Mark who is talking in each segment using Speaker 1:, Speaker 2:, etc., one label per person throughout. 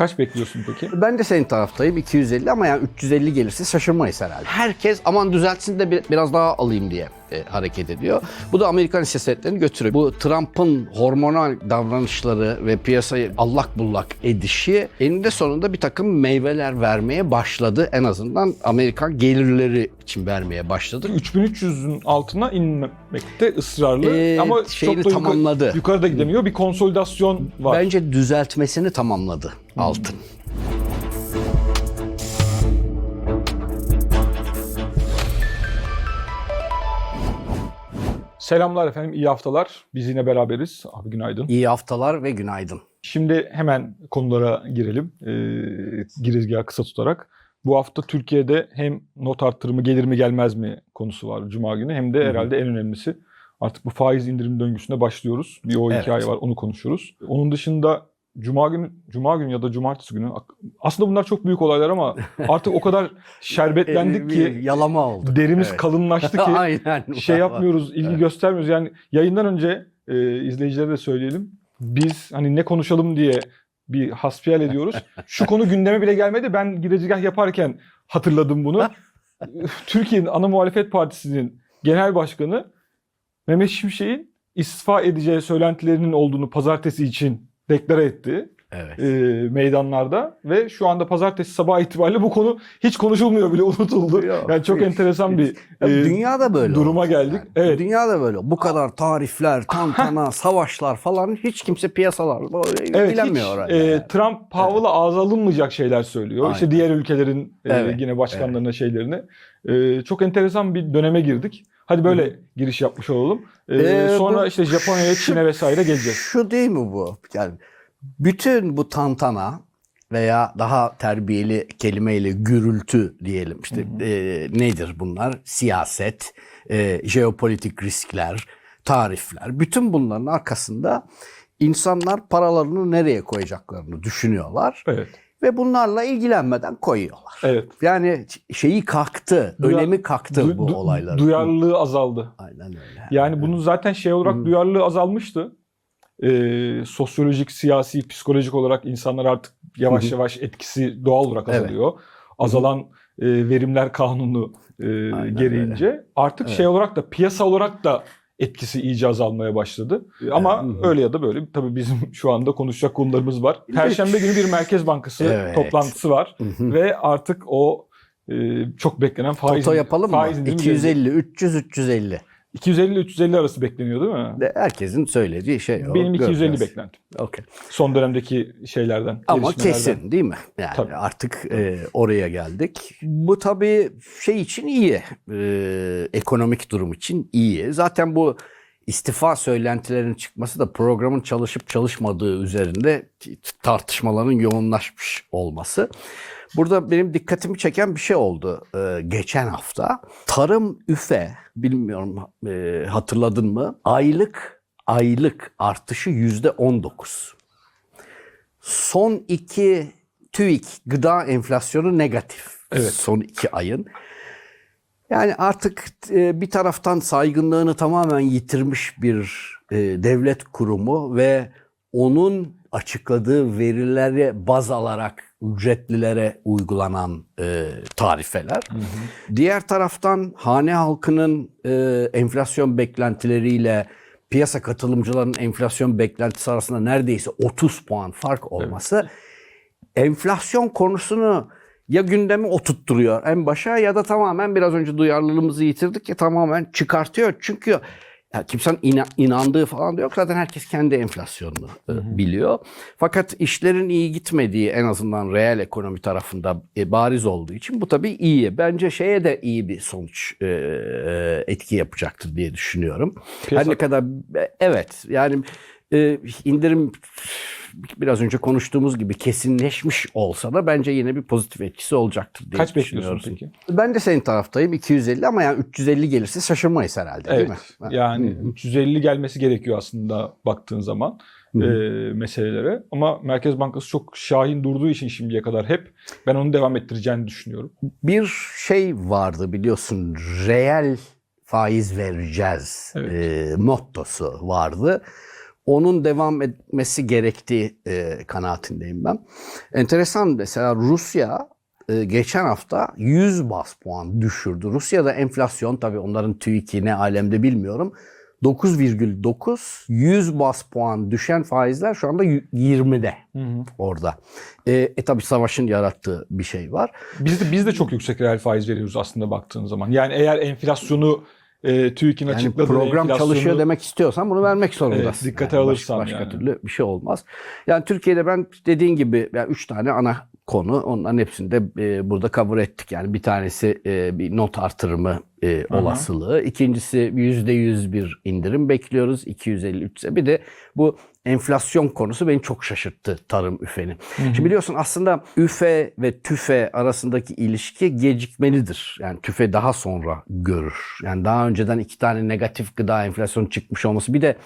Speaker 1: Kaç bekliyorsun peki?
Speaker 2: Ben de senin taraftayım 250 ama yani 350 gelirse şaşırmayız herhalde. Herkes aman düzeltsin de bir- biraz daha alayım diye e, hareket ediyor. Bu da Amerikan hisse senetlerini götürüyor. Bu Trump'ın hormonal davranışları ve piyasayı allak bullak edişi eninde sonunda bir takım meyveler vermeye başladı. En azından Amerikan gelirleri için vermeye başladı.
Speaker 1: 3300'ün altına inmemekte ısrarlı
Speaker 2: Ee,
Speaker 1: ama
Speaker 2: şeyini
Speaker 1: çok da yukarı-
Speaker 2: tamamladı.
Speaker 1: yukarıda gidemiyor. Bir konsolidasyon var.
Speaker 2: Bence düzeltmesini tamamladı altın.
Speaker 1: Selamlar efendim, iyi haftalar. Biz yine beraberiz. Abi günaydın.
Speaker 2: İyi haftalar ve günaydın.
Speaker 1: Şimdi hemen konulara girelim. Ee, girizgahı kısa tutarak. Bu hafta Türkiye'de hem not arttırımı gelir mi gelmez mi konusu var Cuma günü hem de herhalde en önemlisi artık bu faiz indirim döngüsüne başlıyoruz. Bir o
Speaker 2: Evet.
Speaker 1: hikaye var onu konuşuruz. Onun dışında Cuma günü, Cuma günü ya da Cumartesi günü aslında bunlar çok büyük olaylar ama artık o kadar şerbetlendik ki
Speaker 2: yalama oldu.
Speaker 1: derimiz
Speaker 2: Evet.
Speaker 1: kalınlaştı ki
Speaker 2: Aynen.
Speaker 1: şey yapmıyoruz, ilgi
Speaker 2: Evet.
Speaker 1: göstermiyoruz. Yani yayından önce e, izleyicilere de söyleyelim. Biz hani ne konuşalım diye bir hasbihal ediyoruz. Şu konu gündeme bile gelmedi. Ben girizgah yaparken hatırladım bunu. Türkiye'nin ana muhalefet partisinin genel başkanı Mehmet Şimşek'in istifa edeceği söylentilerinin olduğunu pazartesi için deklare etti
Speaker 2: Evet.
Speaker 1: e, meydanlarda ve şu anda pazartesi sabah itibariyle bu konu hiç konuşulmuyor bile unutuldu.
Speaker 2: Yok,
Speaker 1: yani çok
Speaker 2: hiç,
Speaker 1: enteresan bir
Speaker 2: Ya
Speaker 1: e,
Speaker 2: dünyada böyle
Speaker 1: duruma
Speaker 2: oldu.
Speaker 1: geldik.
Speaker 2: Yani
Speaker 1: Evet.
Speaker 2: Dünyada böyle. Bu kadar tarifler, tantana, savaşlar falan hiç kimse piyasalar böyle
Speaker 1: Evet hiç
Speaker 2: ilgilenmiyor orada.
Speaker 1: e,
Speaker 2: yani.
Speaker 1: Trump Powell'a ağza alınmayacak şeyler söylüyor. İşte
Speaker 2: Aynen.
Speaker 1: diğer ülkelerin e,
Speaker 2: Evet,
Speaker 1: yine başkanlarına şeylerini. E, çok enteresan bir döneme girdik. Hadi böyle giriş yapmış olalım. E,
Speaker 2: Ee,
Speaker 1: sonra
Speaker 2: bu-
Speaker 1: işte Japonya'ya, Çin'e vesaire geleceğiz.
Speaker 2: Şu değil mi bu? Yani bütün bu tantana veya daha terbiyeli kelimeyle gürültü diyelim işte e, nedir bunlar? Siyaset, e, jeopolitik riskler, tarifler. Bütün bunların arkasında insanlar paralarını nereye koyacaklarını düşünüyorlar
Speaker 1: Evet.
Speaker 2: Ve bunlarla ilgilenmeden koyuyorlar.
Speaker 1: Evet.
Speaker 2: Yani şeyi kalktı,
Speaker 1: Duyar-
Speaker 2: önemi kalktı
Speaker 1: Du-
Speaker 2: bu
Speaker 1: du-
Speaker 2: olayların.
Speaker 1: Duyarlılığı azaldı.
Speaker 2: Aynen öyle.
Speaker 1: Yani bunun zaten şey olarak duyarlılığı azalmıştı. Ee, sosyolojik, siyasi, psikolojik olarak insanlar artık yavaş
Speaker 2: Hı hı.
Speaker 1: yavaş etkisi doğal olarak
Speaker 2: Evet.
Speaker 1: azalıyor. Azalan e, verimler kanunu e,
Speaker 2: Aynen
Speaker 1: gereğince artık
Speaker 2: Evet.
Speaker 1: şey olarak da piyasa olarak da etkisi iyice azalmaya başladı. Ama
Speaker 2: Hı
Speaker 1: öyle ya da böyle tabii bizim şu anda konuşacak konularımız var. Perşembe günü bir Merkez Bankası
Speaker 2: Evet.
Speaker 1: toplantısı var
Speaker 2: Hı hı.
Speaker 1: ve artık o e, çok beklenen faiz
Speaker 2: Toto yapalım mı?
Speaker 1: faiz gelecek.
Speaker 2: 250, 300, 350.
Speaker 1: 250-350 arası bekleniyor değil mi?
Speaker 2: De herkesin söylediği şey o.
Speaker 1: Benim 250
Speaker 2: Göreceğiz.
Speaker 1: beklentim.
Speaker 2: Okey.
Speaker 1: Son dönemdeki şeylerden.
Speaker 2: Ama kesin değil mi? Yani
Speaker 1: Tabii.
Speaker 2: artık e, oraya geldik. Bu tabii şey için iyi. E, ekonomik durum için iyi. Zaten bu istifa söylentilerinin çıkması da programın çalışıp çalışmadığı üzerinde tartışmaların yoğunlaşmış olması. Burada benim dikkatimi çeken bir şey oldu e, geçen hafta. Tarım üfe, bilmiyorum e, hatırladın mı? Aylık aylık artışı yüzde 19 son iki TÜİK gıda enflasyonu negatif.
Speaker 1: Evet.
Speaker 2: Son iki ayın. Yani artık e, bir taraftan saygınlığını tamamen yitirmiş bir e, devlet kurumu ve onun açıkladığı verilere baz alarak ücretlilere uygulanan e, tarifeler. Diğer taraftan hane halkının e, enflasyon beklentileriyle piyasa katılımcılarının enflasyon beklentisi arasında neredeyse 30 puan fark olması enflasyon konusunu ya gündeme oturtturuyor en başa ya da tamamen biraz önce duyarlılığımızı yitirdik ya tamamen çıkartıyor. Çünkü ya kimsenin ina- inandığı falan da yok. Zaten herkes kendi enflasyonunu e, biliyor. Fakat işlerin iyi gitmediği en azından reel ekonomi tarafında e, bariz olduğu için bu tabii iyi. Bence şeye de iyi bir sonuç e, e, etki yapacaktır diye düşünüyorum.
Speaker 1: Piyasa-
Speaker 2: Her ne kadar e, evet yani e, indirim biraz önce konuştuğumuz gibi kesinleşmiş olsa da bence yine bir pozitif etkisi olacaktır diye
Speaker 1: Kaç bekliyorsun peki?
Speaker 2: Ben de senin taraftayım 250 ama yani 350 gelirse şaşırmayız herhalde değil mi?
Speaker 1: Evet. Yani 350 gelmesi gerekiyor aslında baktığın zaman e, meselelere. Ama Merkez Bankası çok şahin durduğu için şimdiye kadar hep ben onu devam ettireceğini düşünüyorum.
Speaker 2: Bir şey vardı biliyorsun reel faiz vereceğiz
Speaker 1: Evet.
Speaker 2: e, mottosu vardı. Onun devam etmesi gerektiği e, kanaatindeyim ben. Enteresan mesela Rusya e, geçen hafta 100 bas puan düşürdü. Rusya'da enflasyon tabii onların TÜİK'i ne alemde bilmiyorum. 9,9 100 bas puan düşen faizler şu anda 20'de orada. E, e tabii savaşın yarattığı bir şey var.
Speaker 1: Biz de biz de çok yüksek reel faiz veriyoruz aslında baktığın zaman. Yani eğer enflasyonu e, TÜİK'in
Speaker 2: Yani
Speaker 1: açıkladığı
Speaker 2: program
Speaker 1: enflasyonu-
Speaker 2: çalışıyor demek istiyorsan bunu vermek zorundasın.
Speaker 1: Evet, dikkate
Speaker 2: Yani
Speaker 1: alırsan
Speaker 2: başka
Speaker 1: yani.
Speaker 2: türlü bir şey olmaz. Yani Türkiye'de ben dediğin gibi yani üç tane ana konu onların hepsini de e, burada cover ettik. Yani bir tanesi e, bir not artırımı e, olasılığı. İkincisi yüzde yüz bir indirim bekliyoruz. 250 300'e. Bir de bu enflasyon konusu beni çok şaşırttı tarım üfenin. Şimdi biliyorsun aslında üfe ve tüfe arasındaki ilişki gecikmelidir. Yani tüfe daha sonra görür. Yani daha önceden iki tane negatif gıda enflasyonu çıkmış olması. Bir de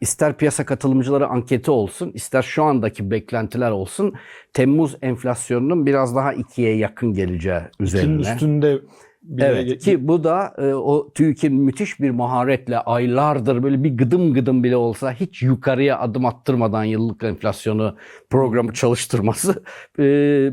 Speaker 2: ister piyasa katılımcıları anketi olsun, ister şu andaki beklentiler olsun, Temmuz enflasyonunun biraz daha ikiye yakın geleceği
Speaker 1: İkinin
Speaker 2: üzerine.
Speaker 1: üstünde
Speaker 2: Evet ki bu da e, o TÜİK'in müthiş bir maharetle aylardır böyle bir gıdım gıdım bile olsa hiç yukarıya adım attırmadan yıllık enflasyonu programı çalıştırması e,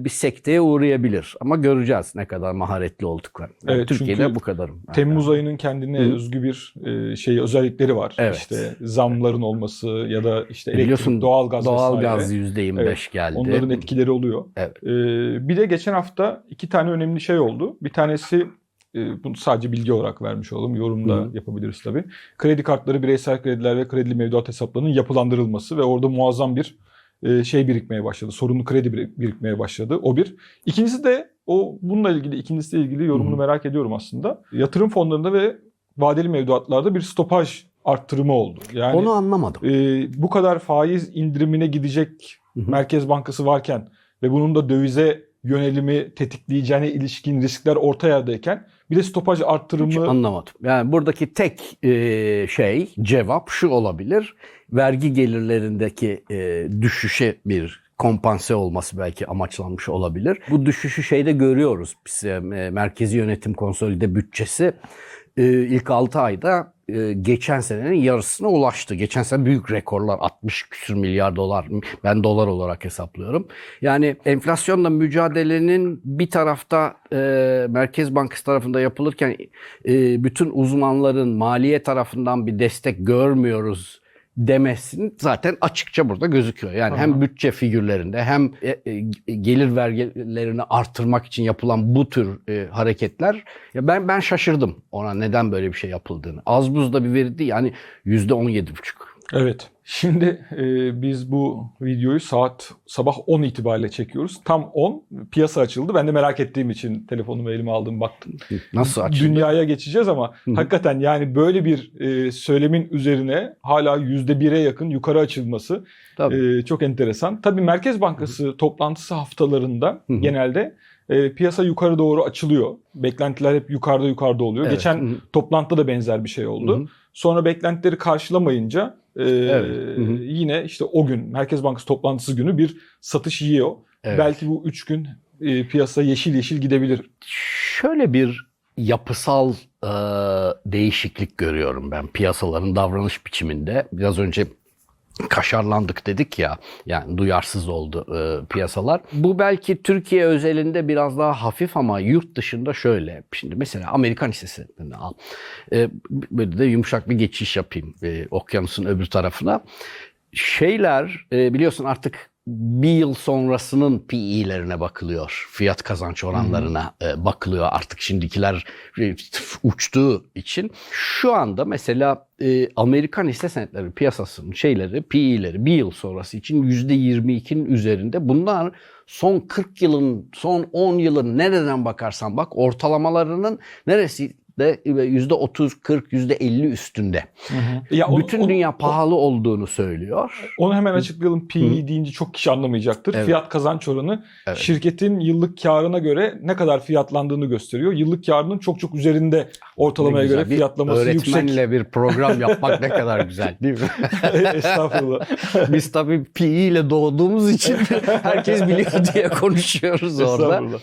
Speaker 2: bir sekteye uğrayabilir. Ama göreceğiz ne kadar maharetli olduklarını. Yani
Speaker 1: Evet,
Speaker 2: Türkiye'de bu kadarım. Yani.
Speaker 1: Temmuz ayının kendine
Speaker 2: Hı.
Speaker 1: özgü bir e, şey özellikleri var.
Speaker 2: Evet.
Speaker 1: İşte zamların olması ya da işte
Speaker 2: Biliyorsun
Speaker 1: elektrik, doğalgaz
Speaker 2: doğalgaz
Speaker 1: vesaire.
Speaker 2: %25
Speaker 1: Evet,
Speaker 2: geldi.
Speaker 1: Onların etkileri oluyor.
Speaker 2: Evet.
Speaker 1: E, bir de geçen hafta iki tane önemli şey oldu. Bir tanesi e, bunu sadece bilgi olarak vermiş olalım. Yorumda
Speaker 2: Hı.
Speaker 1: yapabiliriz tabii. Kredi kartları, bireysel krediler ve kredili mevduat hesaplarının yapılandırılması ve orada muazzam bir e, şey birikmeye başladı. Sorunlu kredi bir- birikmeye başladı. O bir. İkincisi de o bununla ilgili ikincisiyle ilgili yorumunu
Speaker 2: Hı.
Speaker 1: merak ediyorum aslında. Yatırım fonlarında ve vadeli mevduatlarda bir stopaj arttırımı oldu. Yani
Speaker 2: Onu anlamadım.
Speaker 1: e, bu kadar faiz indirimine gidecek
Speaker 2: Hı hı.
Speaker 1: Merkez Bankası varken ve bunun da dövize yönelimi tetikleyeceğine ilişkin riskler orta yerdeyken bir de stopaj
Speaker 2: Hiç
Speaker 1: arttırımı
Speaker 2: anlamadım. Yani buradaki tek e, şey, cevap şu olabilir. Vergi gelirlerindeki e, düşüşe bir kompanse olması belki amaçlanmış olabilir. Bu düşüşü şeyde görüyoruz. Biz, e, Merkezi Yönetim Konsolide bütçesi ilk 6 ayda e, geçen senenin yarısına ulaştı. Geçen sene büyük rekorlar 60 küsür milyar dolar. Ben dolar olarak hesaplıyorum. Yani enflasyonla mücadelenin bir tarafta e, Merkez Bankası tarafında yapılırken e, bütün uzmanların maliye tarafından bir destek görmüyoruz demesinin zaten açıkça burada gözüküyor. Yani hem bütçe figürlerinde hem e, e, gelir vergilerini artırmak için yapılan bu tür e, hareketler ya ben ben şaşırdım ona neden böyle bir şey yapıldığını. Az buzda bir veri değil yani yüzde on yedi buçuk.
Speaker 1: Evet. Şimdi e, biz bu videoyu saat sabah 10 itibariyle çekiyoruz. Tam 10 piyasa açıldı. Ben de merak ettiğim için telefonumu elime aldım baktım.
Speaker 2: Nasıl açıldı?
Speaker 1: Dünyaya geçeceğiz ama
Speaker 2: Hı hı.
Speaker 1: hakikaten yani böyle bir e, söylemin üzerine hala %1'e yakın yukarı açılması
Speaker 2: Tabii.
Speaker 1: e, çok enteresan. Tabii Merkez Bankası toplantısı haftalarında
Speaker 2: Hı hı.
Speaker 1: genelde e, piyasa yukarı doğru açılıyor. Beklentiler hep yukarıda yukarıda oluyor.
Speaker 2: Evet.
Speaker 1: Geçen
Speaker 2: Hı hı.
Speaker 1: toplantıda da benzer bir şey oldu.
Speaker 2: Hı hı.
Speaker 1: Sonra beklentileri karşılamayınca e,
Speaker 2: Evet. Hı hı.
Speaker 1: yine işte o gün Merkez Bankası toplantısı günü bir satış yiyor.
Speaker 2: Evet.
Speaker 1: Belki bu üç gün e, piyasa yeşil yeşil gidebilir.
Speaker 2: Şöyle bir yapısal e, değişiklik görüyorum ben piyasaların davranış biçiminde. Biraz önce kaşarlandık dedik ya yani duyarsız oldu e, piyasalar. Bu belki Türkiye özelinde biraz daha hafif ama yurt dışında şöyle. Şimdi mesela Amerikan hissesini al. E, böyle de yumuşak bir geçiş yapayım e, okyanusun öbür tarafına. Şeyler e, biliyorsun artık bir yıl sonrasının PE'lerine bakılıyor. Fiyat kazanç oranlarına e, bakılıyor. Artık şimdikiler e, uçtuğu için. Şu anda mesela e, Amerikan hisse senetleri piyasasının şeyleri, PE'leri bir yıl sonrası için %22'nin üzerinde. Bunlar son 40 yılın, son 10 yılın nereden bakarsan bak ortalamalarının neresi de %30, 40, %50 üstünde.
Speaker 1: Ya onu-
Speaker 2: Bütün
Speaker 1: onu-
Speaker 2: dünya pahalı olduğunu söylüyor.
Speaker 1: Onu hemen açıklayalım. PE
Speaker 2: Hı.
Speaker 1: deyince çok kişi anlamayacaktır.
Speaker 2: Evet.
Speaker 1: Fiyat kazanç oranı
Speaker 2: Evet.
Speaker 1: şirketin yıllık karına göre ne kadar fiyatlandığını gösteriyor. Yıllık karının çok çok üzerinde ortalamaya göre
Speaker 2: Bir
Speaker 1: fiyatlaması yüksek.
Speaker 2: Öğretmenle bir program yapmak ne kadar güzel değil mi?
Speaker 1: Estağfurullah.
Speaker 2: Biz tabii PE ile doğduğumuz için herkes biliyor diye konuşuyoruz orada.
Speaker 1: Estağfurullah.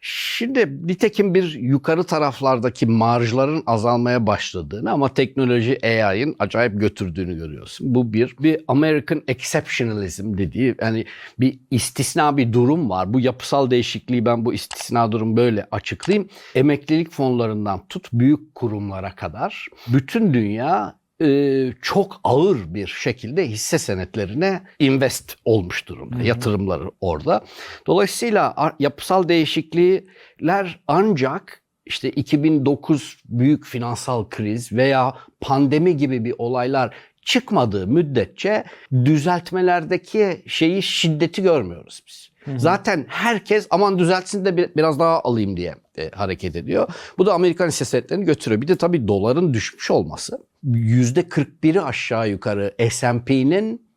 Speaker 2: Şimdi nitekim bir yukarı taraflardaki marjların azalmaya başladığını ama teknoloji AI'ın acayip götürdüğünü görüyorsun. Bu bir. Bir American exceptionalism dediği yani bir istisna bir durum var. Bu yapısal değişikliği ben bu istisna durum böyle açıklayayım. Emeklilik fonlarından tut büyük kurumlara kadar bütün dünya e, çok ağır bir şekilde hisse senetlerine invest olmuş durumda. Yatırımları orada. Dolayısıyla yapısal değişiklikler ancak işte 2009 büyük finansal kriz veya pandemi gibi bir olaylar çıkmadığı müddetçe düzeltmelerdeki şeyi şiddeti görmüyoruz biz. Zaten herkes aman düzeltsin de bir- biraz daha alayım diye e, hareket ediyor. Bu da Amerikan hisse senetlerini götürüyor. Bir de tabii doların düşmüş olması. %41'i aşağı yukarı S&P'nin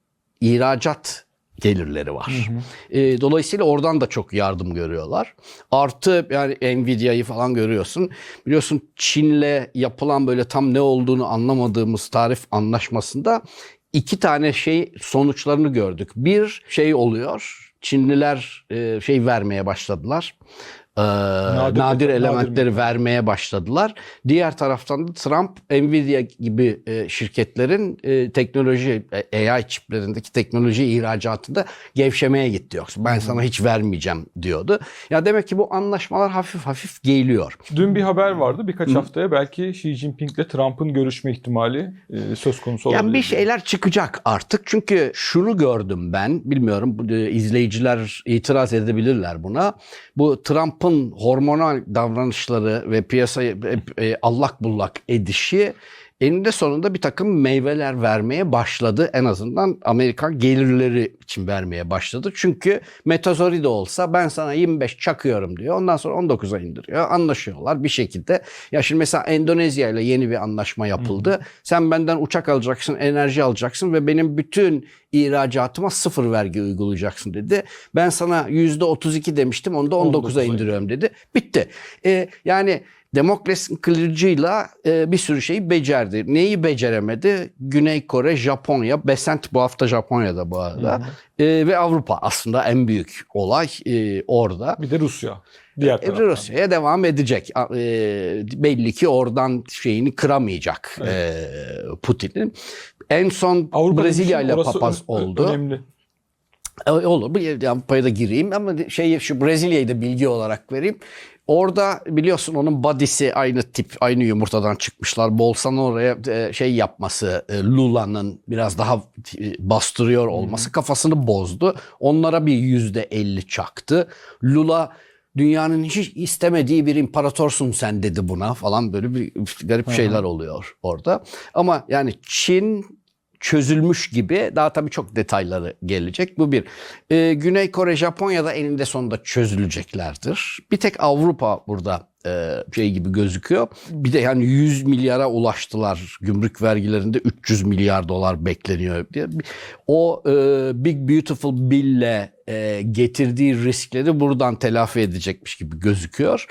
Speaker 2: ihracat gelirleri var. E, dolayısıyla oradan da çok yardım görüyorlar. Artı yani Nvidia'yı falan görüyorsun. Biliyorsun Çin'le yapılan böyle tam ne olduğunu anlamadığımız tarif anlaşmasında iki tane şey sonuçlarını gördük. Bir şey oluyor. Çinliler e, şey vermeye başladılar. Ee, nadir,
Speaker 1: nadir
Speaker 2: elementleri vermeye başladılar. Diğer taraftan da Trump, Nvidia gibi e, şirketlerin e, teknoloji, e, AI çiplerindeki teknoloji ihracatında gevşemeye gitti yoksa. Ben sana hiç vermeyeceğim diyordu. Ya demek ki bu anlaşmalar hafif hafif geliyor.
Speaker 1: Dün bir haber vardı. Birkaç haftaya belki Xi Jinping'le Trump'ın görüşme ihtimali e, söz konusu olabilir.
Speaker 2: Yani bir şeyler çıkacak artık. Çünkü şunu gördüm ben. Bilmiyorum e, izleyiciler itiraz edebilirler buna. Bu Trump'ın hormonal davranışları ve piyasayı e, e, allak bullak edişi eninde sonunda bir takım meyveler vermeye başladı. En azından Amerikan gelirleri için vermeye başladı. Çünkü metazori de olsa ben sana 25 çakıyorum diyor. Ondan sonra 19'a indiriyor. Anlaşıyorlar bir şekilde. Ya şimdi mesela Endonezya ile yeni bir anlaşma yapıldı. Sen benden uçak alacaksın, enerji alacaksın ve benim bütün ihracatıma sıfır vergi uygulayacaksın dedi. Ben sana %32 demiştim onu da 19'a
Speaker 1: 19'a
Speaker 2: indiriyorum dedi. Bitti. Ee, yani Demokrasinin kılıcıyla e, bir sürü şeyi becerdi. Neyi beceremedi? Güney Kore, Japonya, Besent bu hafta Japonya'da bu arada. E, ve Avrupa aslında en büyük olay e, orada.
Speaker 1: Bir de Rusya. Diğer
Speaker 2: E,
Speaker 1: taraftan.
Speaker 2: Rusya'ya devam edecek. E, belli ki oradan şeyini kıramayacak e, Putin'in. En son Brezilya ile papaz oldu.
Speaker 1: Önemli.
Speaker 2: E, Olur. Bir Avrupa'ya da gireyim ama şey şu Brezilya'yı da bilgi olarak vereyim. Orada biliyorsun onun body'si aynı tip, aynı yumurtadan çıkmışlar. Bolsonaro'ya e, şey yapması, e, Lula'nın biraz daha e, bastırıyor olması kafasını bozdu. Onlara bir yüzde elli çaktı. Lula dünyanın hiç istemediği bir imparatorsun sen dedi buna falan böyle bir garip şeyler oluyor orada. Ama yani Çin çözülmüş gibi daha tabii çok detayları gelecek. Bu bir. Ee, Güney Kore, Japonya'da eninde sonunda çözüleceklerdir. Bir tek Avrupa burada şey gibi gözüküyor. Bir de yani 100 milyara ulaştılar. Gümrük vergilerinde 300 milyar dolar bekleniyor. diye. O e, Big Beautiful Bill'le e, getirdiği riskleri buradan telafi edecekmiş gibi gözüküyor.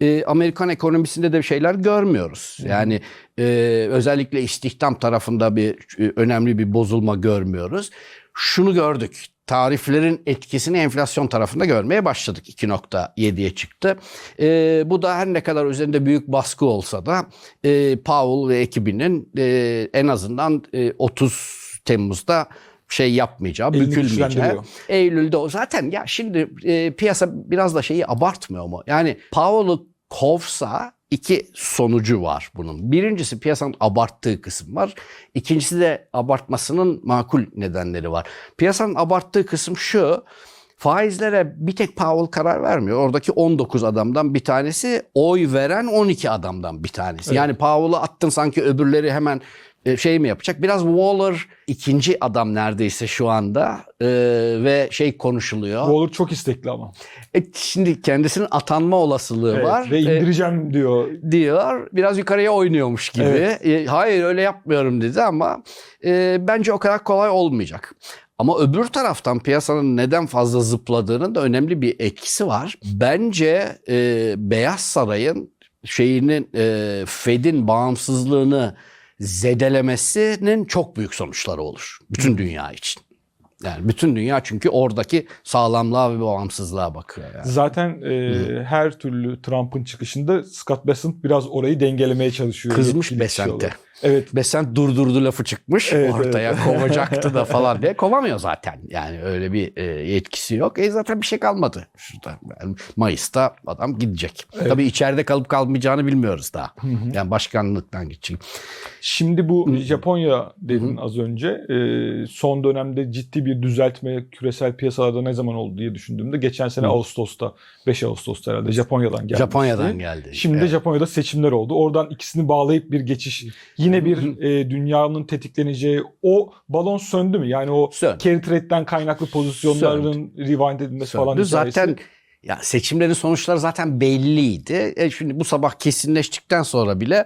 Speaker 2: E, Amerikan ekonomisinde de şeyler görmüyoruz. Yani e, özellikle istihdam tarafında bir e, önemli bir bozulma görmüyoruz. Şunu gördük. Tariflerin etkisini enflasyon tarafında görmeye başladık. 2.7'ye çıktı. E, bu da her ne kadar üzerinde büyük baskı olsa da e, Powell ve ekibinin e, en azından e, 30 Temmuz'da şey yapmayacağı,
Speaker 1: Elini
Speaker 2: bükülmeyeceği. Eylül'de o zaten ya şimdi e, piyasa biraz da şeyi abartmıyor mu? Yani Powell'ı kovsa iki sonucu var bunun. Birincisi piyasanın abarttığı kısım var. İkincisi de abartmasının makul nedenleri var. Piyasanın abarttığı kısım şu. Faizlere bir tek Powell karar vermiyor. Oradaki 19 adamdan bir tanesi, oy veren 12 adamdan bir tanesi. Yani Powell'ı attın sanki öbürleri hemen şey mi yapacak? Biraz Waller ikinci adam neredeyse şu anda e, ve şey konuşuluyor.
Speaker 1: Olur çok istekli ama.
Speaker 2: E, şimdi kendisinin atanma olasılığı
Speaker 1: Evet,
Speaker 2: var.
Speaker 1: Ve
Speaker 2: E,
Speaker 1: indireceğim diyor.
Speaker 2: diyor. Biraz yukarıya oynuyormuş gibi.
Speaker 1: Evet.
Speaker 2: E, hayır öyle yapmıyorum dedi ama e, bence o kadar kolay olmayacak. Ama öbür taraftan piyasanın neden fazla zıpladığının da önemli bir etkisi var. Bence e, Beyaz Saray'ın şeyinin e, Fed'in bağımsızlığını zedelemesinin çok büyük sonuçları olur. Bütün dünya için. Yani bütün dünya çünkü oradaki sağlamlığa ve bağımsızlığa bakıyor. Yani.
Speaker 1: Zaten e, her türlü Trump'ın çıkışında Scott Bessent biraz orayı dengelemeye çalışıyor.
Speaker 2: Kızmış
Speaker 1: olarak. Evet.
Speaker 2: Besant durdurdu lafı çıkmış
Speaker 1: Evet,
Speaker 2: ortaya kovacaktı da falan diye kovamıyor zaten. Yani öyle bir e, yetkisi yok. E zaten bir şey kalmadı. Şurada yani Mayıs'ta adam gidecek. Tabii içeride kalıp kalmayacağını bilmiyoruz daha. Yani başkanlıktan gidecek.
Speaker 1: Şimdi bu Japonya dedin az önce. E, son dönemde ciddi bir düzeltme küresel piyasalarda ne zaman oldu diye düşündüğümde geçen sene Ağustos'ta 5 Ağustos'ta herhalde Japonya'dan gelmişti.
Speaker 2: Japonya'dan geldi.
Speaker 1: Şimdi
Speaker 2: Evet.
Speaker 1: Japonya'da seçimler oldu. Oradan ikisini bağlayıp bir geçiş. Yine bir e, dünyanın tetikleneceği o balon söndü mü? Yani o
Speaker 2: Söndü.
Speaker 1: carry trade'den kaynaklı pozisyonların rewind edilmesi falan
Speaker 2: Söndü.
Speaker 1: hikayesi.
Speaker 2: Zaten ya seçimlerin sonuçları zaten belliydi. E şimdi bu sabah kesinleştikten sonra bile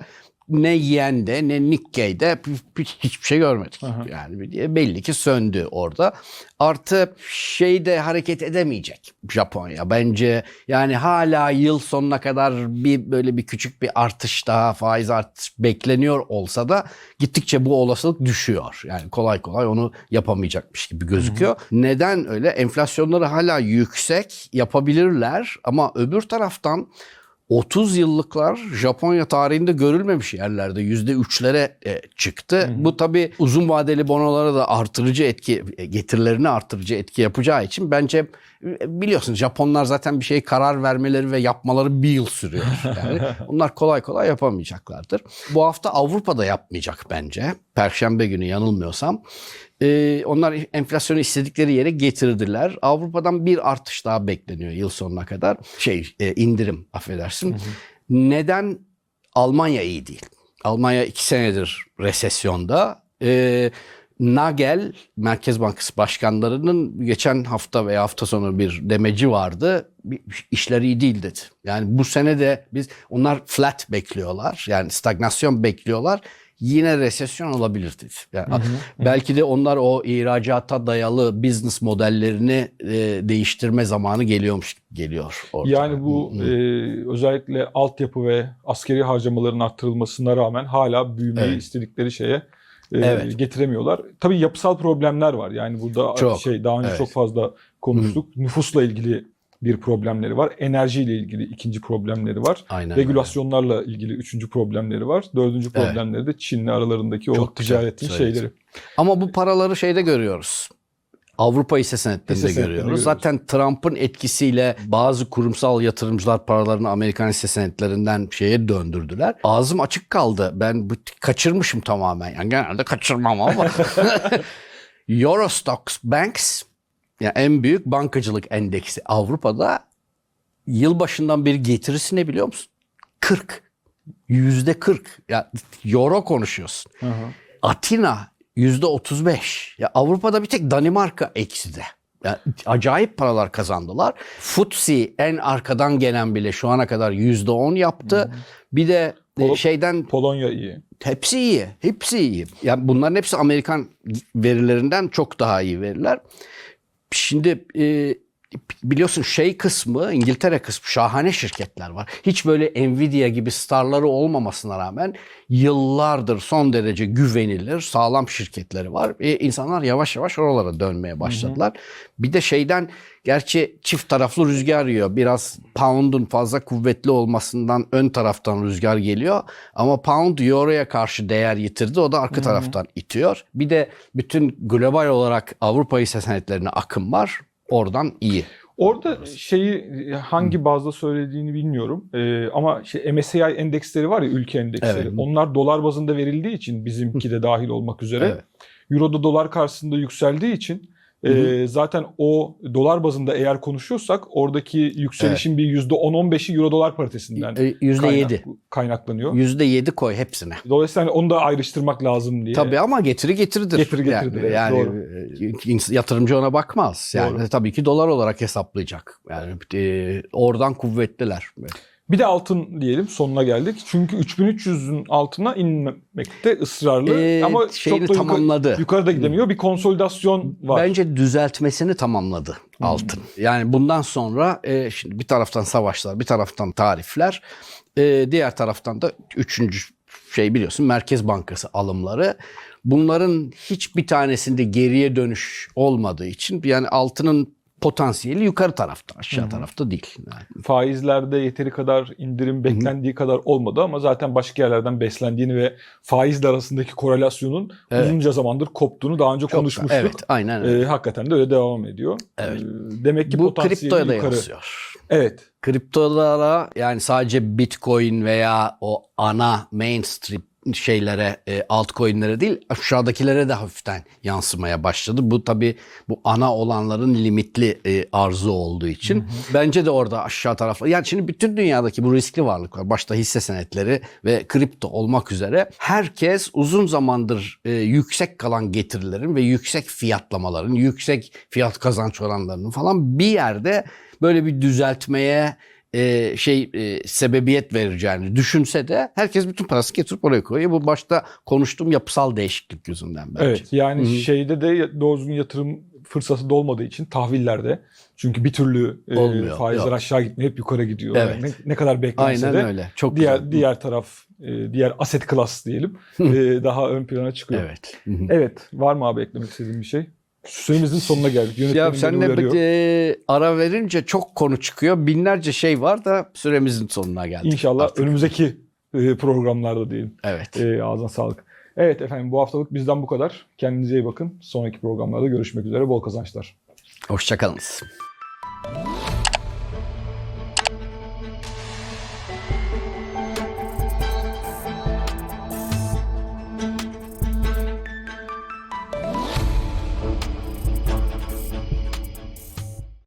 Speaker 2: ne Yen'de ne Nikkei'de hiçbir şey görmedik.
Speaker 1: Aha.
Speaker 2: Yani belli ki söndü orada. Artı şeyde hareket edemeyecek Japonya bence. Yani hala yıl sonuna kadar bir böyle bir küçük bir artış daha faiz artış bekleniyor olsa da gittikçe bu olasılık düşüyor. Yani kolay kolay onu yapamayacakmış gibi gözüküyor. Neden öyle? Enflasyonları hala yüksek yapabilirler ama öbür taraftan 30 yıllıklar Japonya tarihinde görülmemiş yerlerde %3'lere e, çıktı. Bu tabii uzun vadeli bonolara da artırıcı etki e, getirilerini artırıcı etki yapacağı için bence e, biliyorsun Japonlar zaten bir şey karar vermeleri ve yapmaları bir yıl sürüyor. Yani onlar kolay kolay yapamayacaklardır. Bu hafta Avrupa'da yapmayacak bence. Perşembe günü yanılmıyorsam. Ee, onlar enflasyonu istedikleri yere getirdiler. Avrupa'dan bir artış daha bekleniyor yıl sonuna kadar. Şey e, indirim affedersin. Neden Almanya iyi değil? Almanya iki senedir resesyonda. Ee, Nagel, Merkez Bankası başkanlarının geçen hafta veya hafta sonu bir demeci vardı. İşler iyi değil dedi. Yani bu sene de biz onlar flat bekliyorlar. Yani stagnasyon bekliyorlar. Yine resesyon olabilir dedi. Yani belki de onlar o ihracata dayalı business modellerini e, değiştirme zamanı geliyormuş geliyor orada.
Speaker 1: Yani bu e, özellikle altyapı ve askeri harcamaların arttırılmasına rağmen hala büyümeyi
Speaker 2: Evet.
Speaker 1: istedikleri şeye e,
Speaker 2: Evet.
Speaker 1: getiremiyorlar. Tabii yapısal problemler var. Yani burada
Speaker 2: Çok.
Speaker 1: şey daha önce
Speaker 2: Evet.
Speaker 1: çok fazla konuştuk. Nüfusla ilgili bir problemleri var. Enerjiyle ilgili ikinci problemleri var.
Speaker 2: Aynen öyle.
Speaker 1: Regülasyonlarla ilgili üçüncü problemleri var. Dördüncü
Speaker 2: Evet.
Speaker 1: problemleri de Çin'le aralarındaki o
Speaker 2: Çok güzel
Speaker 1: ticaretin
Speaker 2: söyledin.
Speaker 1: şeyleri.
Speaker 2: Ama bu paraları şeyde görüyoruz. Avrupa hisse senetlerinde
Speaker 1: Hisse senetlerinde
Speaker 2: görüyoruz.
Speaker 1: görüyoruz.
Speaker 2: Zaten Trump'ın etkisiyle bazı kurumsal yatırımcılar paralarını Amerikan hisse senetlerinden şeye döndürdüler. Ağzım açık kaldı. Ben bu, kaçırmışım tamamen. Yani genelde kaçırmam ama. Eurostox Banks yani en büyük bankacılık endeksi Avrupa'da yılbaşından beri getirisi ne biliyor musun? 40. Yüzde 40. Ya euro konuşuyorsun.
Speaker 1: Hı hı.
Speaker 2: Atina yüzde 35. Ya Avrupa'da bir tek Danimarka ekside. Ya acayip paralar kazandılar. FTSE en arkadan gelen bile şu ana kadar yüzde 10 yaptı. Bir de e,
Speaker 1: Pol-
Speaker 2: şeyden
Speaker 1: Polonya iyi.
Speaker 2: hepsi iyi. Hepsi iyi. Yani bunların hepsi Amerikan verilerinden çok daha iyi veriler. Şimdi e, biliyorsun şey kısmı İngiltere kısmı şahane şirketler var. Hiç böyle Nvidia gibi starları olmamasına rağmen yıllardır son derece güvenilir sağlam şirketleri var. E, insanlar yavaş yavaş oralara dönmeye başladılar. Bir de şeyden gerçi çift taraflı rüzgar yiyor. Biraz pound'un fazla kuvvetli olmasından ön taraftan rüzgar geliyor. Ama pound euroya karşı değer yitirdi. O da arka taraftan itiyor. Bir de bütün global olarak Avrupa hisse senetlerine akım var. Oradan iyi.
Speaker 1: Orada şeyi hangi bazda söylediğini bilmiyorum. Ee, ama şey MSCI endeksleri var ya ülke endeksleri.
Speaker 2: Evet.
Speaker 1: Onlar dolar bazında verildiği için bizimki de dahil olmak üzere.
Speaker 2: Evet.
Speaker 1: Euro'da dolar karşısında yükseldiği için e, zaten o dolar bazında eğer konuşuyorsak oradaki yükselişin bir %10-15'i Euro dolar paritesinden
Speaker 2: E, Yüzde
Speaker 1: kaynak- kaynaklanıyor.
Speaker 2: Yüzde yedi koy hepsine.
Speaker 1: Dolayısıyla hani onu da ayrıştırmak lazım diye.
Speaker 2: Tabii ama getiri getiridir.
Speaker 1: Getiri getiridir,
Speaker 2: Yani,
Speaker 1: evet,
Speaker 2: yani
Speaker 1: doğru.
Speaker 2: e, yatırımcı ona bakmaz. Yani
Speaker 1: Doğru.
Speaker 2: tabii ki dolar olarak hesaplayacak. Yani e, oradan kuvvetliler.
Speaker 1: Bir de altın diyelim sonuna geldik. Çünkü 3300'ün altına inmekte ısrarlı
Speaker 2: Ee,
Speaker 1: ama çok da yukarı-
Speaker 2: tamamladı.
Speaker 1: yukarıda gidemiyor. Bir konsolidasyon var.
Speaker 2: Bence düzeltmesini tamamladı altın. Yani bundan sonra e, şimdi bir taraftan savaşlar, bir taraftan tarifler, e, diğer taraftan da üçüncü şey biliyorsun Merkez Bankası alımları. Bunların hiçbir tanesinde geriye dönüş olmadığı için yani altının potansiyeli yukarı tarafta, aşağı tarafta değil. Yani
Speaker 1: Faizlerde yeteri kadar indirim beklendiği kadar olmadı ama zaten başka yerlerden beslendiğini ve faizle arasındaki korelasyonun
Speaker 2: Evet.
Speaker 1: uzunca zamandır koptuğunu daha önce
Speaker 2: çok-
Speaker 1: konuşmuştuk.
Speaker 2: Evet, aynen öyle.
Speaker 1: Ee, hakikaten de öyle devam ediyor.
Speaker 2: Evet.
Speaker 1: Ee, demek ki
Speaker 2: Bu
Speaker 1: potansiyeli
Speaker 2: kriptoya da
Speaker 1: yukarı.
Speaker 2: yansıyor.
Speaker 1: Evet.
Speaker 2: kriptolara yani sadece Bitcoin veya o ana mainstream şeylere, e, altcoin'lere değil aşağıdakilere de hafiften yansımaya başladı. Bu tabii bu ana olanların limitli e, arzu olduğu için. Bence de orada aşağı tarafta. Yani şimdi bütün dünyadaki bu riskli varlıklar, başta hisse senetleri ve kripto olmak üzere herkes uzun zamandır e, yüksek kalan getirilerin ve yüksek fiyatlamaların, yüksek fiyat kazanç oranlarının falan bir yerde böyle bir düzeltmeye e, şey e, sebebiyet vereceğini düşünse de herkes bütün parasını getirip oraya koyuyor. Bu başta konuştuğum yapısal değişiklik yüzünden bence.
Speaker 1: Evet. Yani
Speaker 2: Hı hı.
Speaker 1: şeyde de doğru düzgün yatırım fırsatı da olmadığı için tahvillerde çünkü bir türlü e,
Speaker 2: Olmuyor,
Speaker 1: faizler
Speaker 2: yok.
Speaker 1: aşağı gitmiyor, hep yukarı gidiyor.
Speaker 2: Evet.
Speaker 1: Yani ne, ne kadar beklense
Speaker 2: Aynen
Speaker 1: de
Speaker 2: öyle. Çok
Speaker 1: diğer
Speaker 2: güzel.
Speaker 1: diğer taraf e, diğer asset class diyelim e, daha ön plana çıkıyor.
Speaker 2: Evet.
Speaker 1: Evet. Var mı abi eklemek istediğin bir şey? Süremizin sonuna geldik.
Speaker 2: Ya
Speaker 1: Yönetmenim beni
Speaker 2: senle
Speaker 1: uyarıyor.
Speaker 2: bir, e, ara verince çok konu çıkıyor. Binlerce şey var da süremizin sonuna geldik.
Speaker 1: İnşallah
Speaker 2: artık.
Speaker 1: önümüzdeki e, programlarda diyelim.
Speaker 2: Evet.
Speaker 1: E, ağzına sağlık. Evet efendim bu haftalık bizden bu kadar. Kendinize iyi bakın. Sonraki programlarda görüşmek üzere. Bol kazançlar.
Speaker 2: Hoşçakalınız.